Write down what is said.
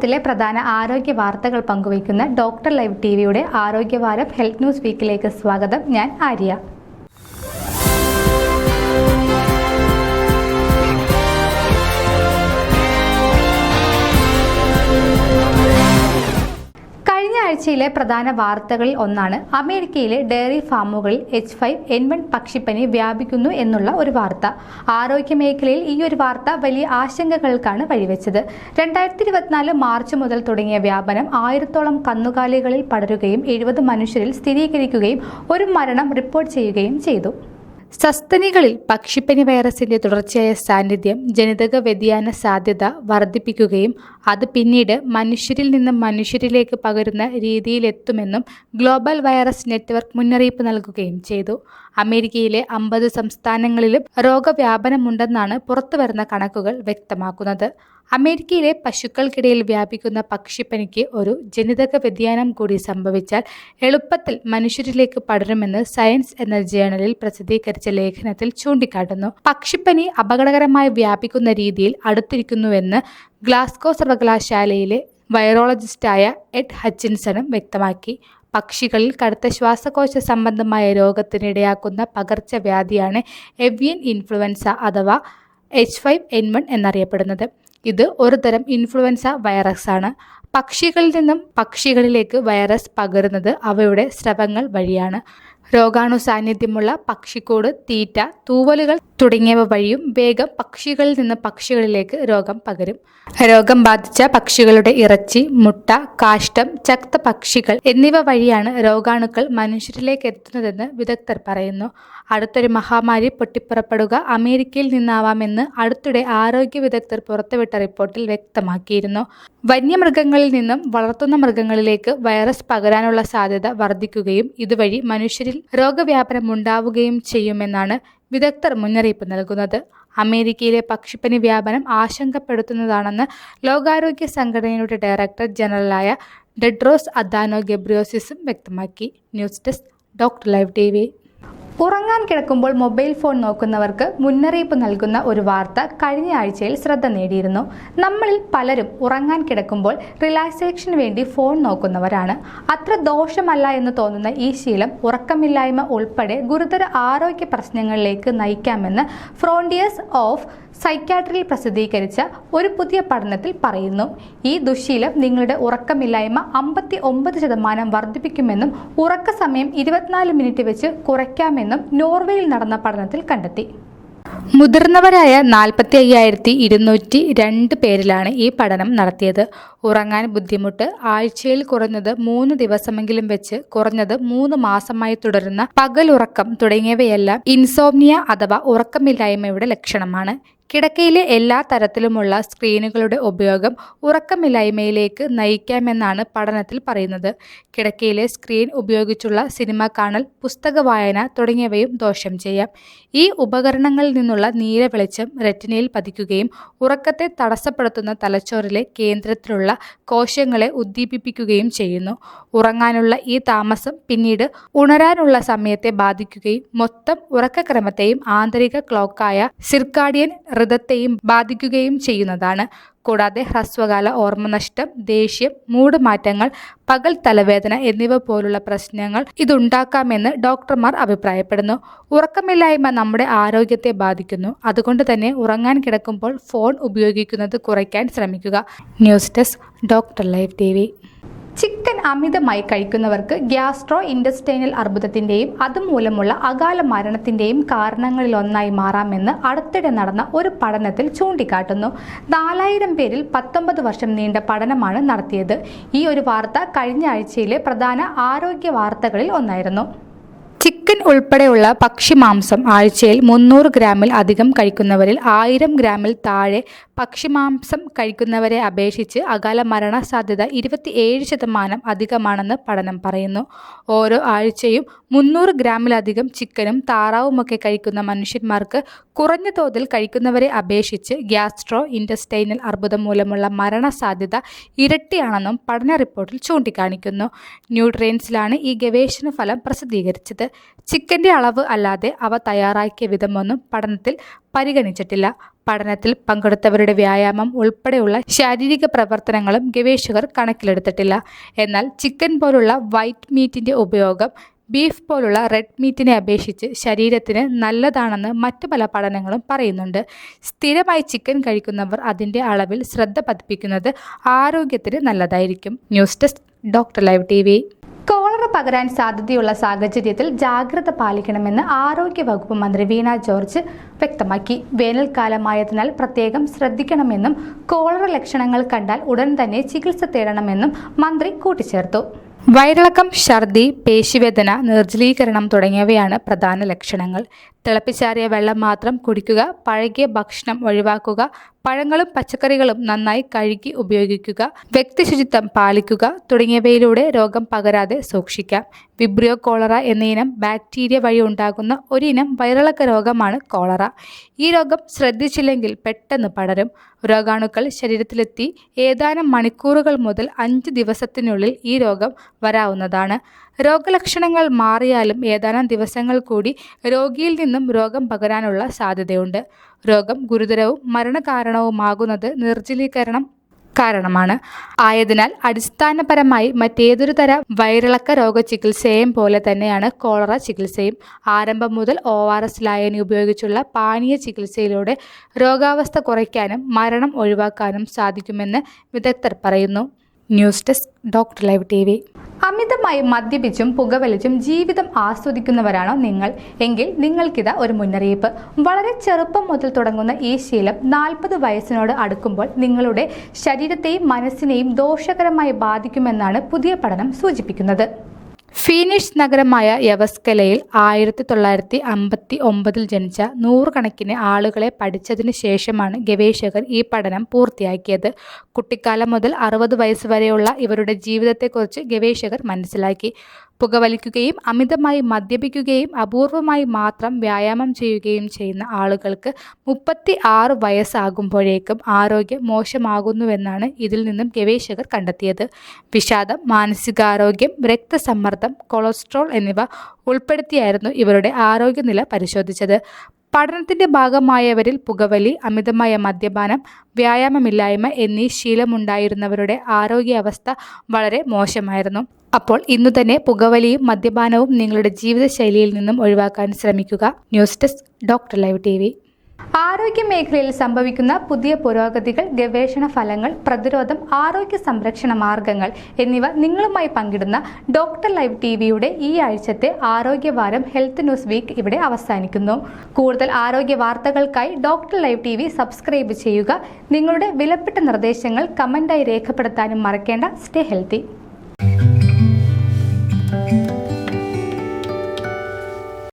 വാരത്തിലെ പ്രധാന ആരോഗ്യ വാർത്തകൾ പങ്കുവയ്ക്കുന്ന ഡോക്ടർ ലൈവ് ടി വിയുടെ ആരോഗ്യവാരം ഹെൽത്ത് ന്യൂസ് വീക്കിലേക്ക് സ്വാഗതം. ഞാൻ ആര്യ. ആഴ്ചയിലെ പ്രധാന വാർത്തകളിൽ ഒന്നാണ്. അമേരിക്കയിലെ ഡയറി ഫാമുകളിൽ എച്ച് ഫൈവ് എൻ വൺ പക്ഷിപ്പനി വ്യാപിക്കുന്നു എന്നുള്ള ഒരു വാർത്ത. ആരോഗ്യ മേഖലയിൽ ഈ ഒരു വാർത്ത വലിയ ആശങ്കകൾക്കാണ് വഴിവെച്ചത്. രണ്ടായിരത്തി ഇരുപത്തിനാല് മാർച്ച് മുതൽ തുടങ്ങിയ വ്യാപനം ആയിരത്തോളം കന്നുകാലികളിൽ പടരുകയും എഴുപത് മനുഷ്യരിൽ സ്ഥിരീകരിക്കുകയും ഒരു മരണം റിപ്പോർട്ട് ചെയ്യുകയും ചെയ്തു. സസ്തനികളിൽ പക്ഷിപ്പനി വൈറസിന്റെ തുടർച്ചയായ സാന്നിധ്യം ജനിതക വ്യതിയാന സാധ്യത വർദ്ധിപ്പിക്കുകയും അത് പിന്നീട് മനുഷ്യരിൽ നിന്ന് മനുഷ്യരിലേക്ക് പകരുന്ന രീതിയിലെത്തുമെന്നും ഗ്ലോബൽ വൈറസ് നെറ്റ്വർക്ക് മുന്നറിയിപ്പ് നൽകുകയും ചെയ്തു. അമേരിക്കയിലെ അമ്പത് സംസ്ഥാനങ്ങളിലും രോഗവ്യാപനമുണ്ടെന്നാണ് പുറത്തുവരുന്ന കണക്കുകൾ വ്യക്തമാക്കുന്നത്. അമേരിക്കയിലെ പശുക്കൾക്കിടയിൽ വ്യാപിക്കുന്ന പക്ഷിപ്പനിക്ക് ഒരു ജനിതക വ്യതിയാനം കൂടി സംഭവിച്ചാൽ എളുപ്പത്തിൽ മനുഷ്യരിലേക്ക് പടരുമെന്ന് സയൻസ് എന്ന ജേണലിൽ പ്രസിദ്ധീകരിച്ച ലേഖനത്തിൽ ചൂണ്ടിക്കാട്ടുന്നു. പക്ഷിപ്പനി അപകടകരമായി വ്യാപിക്കുന്ന രീതിയിൽ അടുത്തിരിക്കുന്നുവെന്ന് ഗ്ലാസ്കോ സർവകലാശാലയിലെ വൈറോളജിസ്റ്റായ എഡ് ഹച്ചിൻസണും വ്യക്തമാക്കി. പക്ഷികളിൽ കടുത്ത ശ്വാസകോശ സംബന്ധമായ രോഗത്തിനിടയാക്കുന്ന പകർച്ചവ്യാധിയാണ് എവിയൻ ഇൻഫ്ലുവൻസ അഥവാ എച്ച് ഫൈവ് എൻ വൺ എന്നറിയപ്പെടുന്നത്. ഇത് ഒരു തരം ഇൻഫ്ലുവൻസ വൈറസ് ആണ്. പക്ഷികളിൽ നിന്നും പക്ഷികളിലേക്ക് വൈറസ് പകരുന്നത് അവയുടെ സ്രവങ്ങൾ വഴിയാണ്. രോഗാണു സാന്നിധ്യമുള്ള പക്ഷിക്കൂട് തീറ്റ തൂവലുകൾ തുടങ്ങിയവ വഴിയും വേഗം പക്ഷികളിൽ നിന്ന് പക്ഷികളിലേക്ക് രോഗം പകരും. രോഗം ബാധിച്ച പക്ഷികളുടെ ഇറച്ചി മുട്ട കാഷ്ടം ചക്ത പക്ഷികൾ എന്നിവ വഴിയാണ് രോഗാണുക്കൾ മനുഷ്യരിലേക്ക് എത്തുന്നതെന്ന് വിദഗ്ധർ പറയുന്നു. അടുത്തൊരു മഹാമാരി പൊട്ടിപ്പുറപ്പെടുക അമേരിക്കയിൽ നിന്നാവാമെന്ന് അടുത്തിടെ ആരോഗ്യ വിദഗ്ധർ പുറത്തുവിട്ട റിപ്പോർട്ടിൽ വ്യക്തമാക്കിയിരുന്നു. വന്യമൃഗങ്ങളിൽ നിന്നും വളർത്തുന്ന മൃഗങ്ങളിലേക്ക് വൈറസ് പകരാനുള്ള സാധ്യത വർദ്ധിക്കുകയും ഇതുവഴി മനുഷ്യരിൽ രോഗവ്യാപനം ഉണ്ടാവുകയും ചെയ്യുമെന്നാണ് വിദഗ്ധർ മുന്നറിയിപ്പ് നൽകുന്നത്. അമേരിക്കയിലെ പക്ഷിപ്പനി വ്യാപനം ആശങ്കപ്പെടുത്തുന്നതാണെന്ന് ലോകാരോഗ്യ സംഘടനയുടെ ഡയറക്ടർ ജനറലായ ഡെഡ്രോസ് അദാനോ ഗെബ്രിയോസിസും വ്യക്തമാക്കി. News desk doctor live T ഉറങ്ങാൻ കിടക്കുമ്പോൾ മൊബൈൽ ഫോൺ നോക്കുന്നവർക്ക് മുന്നറിയിപ്പ് നൽകുന്ന ഒരു വാർത്ത കഴിഞ്ഞ ആഴ്ചയിൽ ശ്രദ്ധ നേടിയിരുന്നു. നമ്മളിൽ പലരും ഉറങ്ങാൻ കിടക്കുമ്പോൾ റിലാക്സേഷന് വേണ്ടി ഫോൺ നോക്കുന്നവരാണ്. അത്ര ദോഷമല്ല എന്ന് തോന്നുന്ന ഈ ശീലം ഉറക്കമില്ലായ്മ ഉൾപ്പെടെ ഗുരുതര ആരോഗ്യ പ്രശ്നങ്ങളിലേക്ക് നയിക്കാമെന്ന് ഫ്രോണ്ടിയേഴ്സ് ഓഫ് സൈക്യാട്രിയിൽ പ്രസിദ്ധീകരിച്ച ഒരു പുതിയ പഠനത്തിൽ പറയുന്നു. ഈ ദുശീലം നിങ്ങളുടെ ഉറക്കമില്ലായ്മ അമ്പത്തി ഒമ്പത് ശതമാനം വർദ്ധിപ്പിക്കുമെന്നും ഉറക്ക സമയം ഇരുപത്തിനാല് മിനിറ്റ് വെച്ച് കുറയ്ക്കാമെന്നും നോർവേയിൽ നടന്ന പഠനത്തിൽ കണ്ടെത്തി. മുതിർന്നവരായ നാൽപ്പത്തി അയ്യായിരത്തി ഇരുന്നൂറ്റി രണ്ട് പേരിലാണ് ഈ പഠനം നടത്തിയത്. ഉറങ്ങാൻ ബുദ്ധിമുട്ട് ആഴ്ചയിൽ കുറഞ്ഞത് മൂന്ന് ദിവസമെങ്കിലും വെച്ച് കുറഞ്ഞത് മൂന്ന് മാസമായി തുടരുന്ന പകലുറക്കം തുടങ്ങിയവയെല്ലാം ഇൻസോംനിയ അഥവാ ഉറക്കമില്ലായ്മയുടെ ലക്ഷണമാണ്. കിടക്കയിലെ എല്ലാ തരത്തിലുമുള്ള സ്ക്രീനുകളുടെ ഉപയോഗം ഉറക്കമില്ലായ്മയിലേക്ക് നയിക്കാമെന്നാണ് പഠനത്തിൽ പറയുന്നത്. കിടക്കയിലെ സ്ക്രീൻ ഉപയോഗിച്ചുള്ള സിനിമ കാണൽ പുസ്തക വായന തുടങ്ങിയവയും ദോഷം ചെയ്യാം. ഈ ഉപകരണങ്ങളിൽ നിന്നുള്ള നീല വെളിച്ചം റെറ്റിനയിൽ പതിക്കുകയും ഉറക്കത്തെ തടസ്സപ്പെടുത്തുന്ന തലച്ചോറിലെ കേന്ദ്രത്തിലുള്ള കോശങ്ങളെ ഉദ്ദീപിപ്പിക്കുകയും ചെയ്യുന്നു. ഉറങ്ങാനുള്ള ഈ താമസം പിന്നീട് ഉണരാനുള്ള സമയത്തെ ബാധിക്കുകയും മൊത്തം ഉറക്കക്രമത്തെയും ആന്തരിക ക്ലോക്കായ സിർക്കാഡിയൻ ഋതത്തെയും ബാധിക്കുകയും ചെയ്യുന്നതാണ്. കൂടാതെ ഹ്രസ്വകാല ഓർമ്മനഷ്ടം ദേഷ്യം മൂഡ് മാറ്റങ്ങൾ പകൽ തലവേദന എന്നിവ പോലുള്ള പ്രശ്നങ്ങൾ ഇതുണ്ടാക്കാമെന്ന് ഡോക്ടർമാർ അഭിപ്രായപ്പെടുന്നു. ഉറക്കമില്ലായ്മ നമ്മുടെ ആരോഗ്യത്തെ ബാധിക്കുന്നു. അതുകൊണ്ട് തന്നെ ഉറങ്ങാൻ കിടക്കുമ്പോൾ ഫോൺ ഉപയോഗിക്കുന്നത് കുറയ്ക്കാൻ ശ്രമിക്കുക. News desk doctor live T chicken അമിതമായി കഴിക്കുന്നവർക്ക് ഗ്യാസ്ട്രോ ഇൻഡസ്റ്റൈനൽ അർബുദത്തിന്റെയും അതുമൂലമുള്ള അകാല മരണത്തിന്റെയും കാരണങ്ങളിലൊന്നായി മാറാമെന്ന് അടുത്തിടെ നടന്ന ഒരു പഠനത്തിൽ ചൂണ്ടിക്കാട്ടുന്നു. നാലായിരം പേരിൽ പത്തൊമ്പത് വർഷം നീണ്ട പഠനമാണ് നടത്തിയത്. ഈ ഒരു വാർത്ത കഴിഞ്ഞ ആഴ്ചയിലെ പ്രധാന ആരോഗ്യ വാർത്തകളിൽ ഒന്നായിരുന്നു. ചിക്കൻ ഉൾപ്പെടെയുള്ള പക്ഷിമാംസം ആഴ്ചയിൽ മുന്നൂറ് ഗ്രാമിൽ അധികം കഴിക്കുന്നവരിൽ ആയിരം ഗ്രാമിൽ താഴെ പക്ഷിമാംസം കഴിക്കുന്നവരെ അപേക്ഷിച്ച് അകാല മരണസാധ്യത ഇരുപത്തിയേഴ് ശതമാനം അധികമാണെന്ന് പഠനം പറയുന്നു. ഓരോ ആഴ്ചയും മുന്നൂറ് ഗ്രാമിലധികം ചിക്കനും താറാവുമൊക്കെ കഴിക്കുന്ന മനുഷ്യന്മാർക്ക് കുറഞ്ഞ തോതിൽ കഴിക്കുന്നവരെ അപേക്ഷിച്ച് ഗ്യാസ്ട്രോ ഇൻഡസ്റ്റൈനൽ അർബുദം മൂലമുള്ള മരണസാധ്യത ഇരട്ടിയാണെന്നും പഠന റിപ്പോർട്ടിൽ ചൂണ്ടിക്കാണിക്കുന്നു. ന്യൂട്രിയൻസിലാണ് ഈ ഗവേഷണ ഫലം പ്രസിദ്ധീകരിച്ചത്. ചിക്കന്റെ അളവ് അല്ലാതെ അവ തയ്യാറാക്കിയ വിധമൊന്നും പഠനത്തിൽ പരിഗണിച്ചിട്ടില്ല. പഠനത്തിൽ പങ്കെടുത്തവരുടെ വ്യായാമം ഉൾപ്പെടെയുള്ള ശാരീരിക പ്രവർത്തനങ്ങളും ഗവേഷകർ കണക്കിലെടുത്തിട്ടില്ല. എന്നാൽ ചിക്കൻ പോലുള്ള വൈറ്റ് മീറ്റിന്റെ ഉപയോഗം ബീഫ് പോലുള്ള റെഡ് മീറ്റിനെ അപേക്ഷിച്ച് ശരീരത്തിന് നല്ലതാണെന്ന് മറ്റു പല പഠനങ്ങളും പറയുന്നുണ്ട്. സ്ഥിരമായി ചിക്കൻ കഴിക്കുന്നവർ അതിന്റെ അളവിൽ ശ്രദ്ധ പതിപ്പിക്കുന്നത് ആരോഗ്യത്തിന് നല്ലതായിരിക്കും. News desk doctor live T പകരാൻ സാധ്യതയുള്ള സാഹചര്യത്തിൽ ജാഗ്രത പാലിക്കണമെന്ന് ആരോഗ്യ വകുപ്പ് മന്ത്രി വീണ ജോർജ് വ്യക്തമാക്കി. വേനൽക്കാലമായതിനാൽ പ്രത്യേകം ശ്രദ്ധിക്കണമെന്നും കോളറ ലക്ഷണങ്ങൾ കണ്ടാൽ ഉടൻ തന്നെ ചികിത്സ തേടണമെന്നും മന്ത്രി കൂട്ടിച്ചേർത്തു. വയറിളക്കം ഛർദി പേശിവേദന നിർജലീകരണം തുടങ്ങിയവയാണ് പ്രധാന ലക്ഷണങ്ങൾ. തിളപ്പിച്ചാറിയ വെള്ളം മാത്രം കുടിക്കുക പഴകിയ ഭക്ഷണം ഒഴിവാക്കുക പഴങ്ങളും പച്ചക്കറികളും നന്നായി കഴുകി ഉപയോഗിക്കുക വ്യക്തിശുചിത്വം പാലിക്കുക തുടങ്ങിയവയിലൂടെ രോഗം പകരാതെ സൂക്ഷിക്കാം. വിബ്രിയോ കോളറ എന്ന ഇനം ബാക്ടീരിയ വഴി ഉണ്ടാകുന്ന ഒരിനം വയറിളക്ക രോഗമാണ് കോളറ. ഈ രോഗം ശ്രദ്ധിച്ചില്ലെങ്കിൽ പെട്ടെന്ന് പടരും. രോഗാണുക്കൾ ശരീരത്തിലെത്തി ഏതാനും മണിക്കൂറുകൾ മുതൽ അഞ്ച് ദിവസത്തിനുള്ളിൽ ഈ രോഗം വരാവുന്നതാണ്. രോഗലക്ഷണങ്ങൾ മാറിയാലും ഏതാനും ദിവസങ്ങൾ കൂടി രോഗിയിൽ നിന്നും രോഗം പകരാനുള്ള സാധ്യതയുണ്ട്. രോഗം ഗുരുതരവും മരണകാരണവുമാകുന്നത് നിർജലീകരണം കാരണമാണ്. ആയതിനാൽ അടിസ്ഥാനപരമായി മറ്റേതൊരു തരം വയറിളക്ക രോഗ ചികിത്സയും പോലെ തന്നെയാണ് കോളറ ചികിത്സയും. ആരംഭം മുതൽ ഒ ആർ എസ് ലായനി ഉപയോഗിച്ചുള്ള പാനീയ ചികിത്സയിലൂടെ രോഗാവസ്ഥ കുറയ്ക്കാനും മരണം ഒഴിവാക്കാനും സാധിക്കുമെന്ന് വിദഗ്ധർ പറയുന്നു. News desk doctor live TV. അമിതമായി മദ്യപിച്ചും പുകവലിച്ചും ജീവിതം ആസ്വദിക്കുന്നവരാണോ നിങ്ങൾ? എങ്കിൽ നിങ്ങൾക്കിതാ ഒരു മുന്നറിയിപ്പ്. വളരെ ചെറുപ്പം മുതൽ തുടങ്ങുന്ന ഈ ശീലം നാൽപ്പത് വയസ്സിനോട് അടുക്കുമ്പോൾ നിങ്ങളുടെ ശരീരത്തെയും മനസ്സിനെയും ദോഷകരമായി ബാധിക്കുമെന്നാണ് പുതിയ പഠനം സൂചിപ്പിക്കുന്നത്. ഫീനിഷ് നഗരമായ യവസ്കലയിൽ ആയിരത്തി തൊള്ളായിരത്തി അമ്പത്തി ഒമ്പതിൽ ജനിച്ച നൂറുകണക്കിന് ആളുകളെ പഠിച്ചതിന് ശേഷമാണ് ഗവേഷകർ ഈ പഠനം പൂർത്തിയാക്കിയത്. കുട്ടിക്കാലം മുതൽ അറുപത് വയസ്സ് വരെയുള്ള ഇവരുടെ ജീവിതത്തെക്കുറിച്ച് ഗവേഷകർ മനസ്സിലാക്കി. പുകവലിക്കുകയും അമിതമായി മദ്യപിക്കുകയും അപൂർവമായി മാത്രം വ്യായാമം ചെയ്യുകയും ചെയ്യുന്ന ആളുകൾക്ക് മുപ്പത്തി ആറ് വയസ്സാകുമ്പോഴേക്കും ആരോഗ്യം മോശമാകുന്നുവെന്നാണ് ഇതിൽ നിന്നും ഗവേഷകർ കണ്ടെത്തിയത്. വിഷാദം മാനസികാരോഗ്യം രക്തസമ്മർദ്ദം കൊളസ്ട്രോൾ എന്നിവ ഉൾപ്പെടുത്തിയായിരുന്നു ഇവരുടെ ആരോഗ്യനില പരിശോധിച്ചത്. പഠനത്തിന്റെ ഭാഗമായവരിൽ പുകവലി അമിതമായ മദ്യപാനം വ്യായാമമില്ലായ്മ എന്നീ ശീലമുണ്ടായിരുന്നവരുടെ ആരോഗ്യാവസ്ഥ വളരെ മോശമായിരുന്നു. അപ്പോൾ ഇന്നു തന്നെ പുകവലിയും മദ്യപാനവും നിങ്ങളുടെ ജീവിതശൈലിയിൽ നിന്നും ഒഴിവാക്കാൻ ശ്രമിക്കുക. News desk doctor live TV ആരോഗ്യ മേഖലയിൽ സംഭവിക്കുന്ന പുതിയ പുരോഗതികൾ ഗവേഷണ ഫലങ്ങൾ പ്രതിരോധം ആരോഗ്യ സംരക്ഷണ മാർഗങ്ങൾ എന്നിവ നിങ്ങളുമായി പങ്കിടുന്ന ഡോക്ടർ ലൈവ് ടി വിയുടെ ഈ ആഴ്ചത്തെ ആരോഗ്യവാരം ഹെൽത്ത് ന്യൂസ് വീക്ക് ഇവിടെ അവസാനിക്കുന്നു. കൂടുതൽ ആരോഗ്യ വാർത്തകൾക്കായി ഡോക്ടർ ലൈവ് ടി സബ്സ്ക്രൈബ് ചെയ്യുക. നിങ്ങളുടെ വിലപ്പെട്ട നിർദ്ദേശങ്ങൾ കമന്റായി രേഖപ്പെടുത്താനും മറക്കേണ്ട. Stay healthy.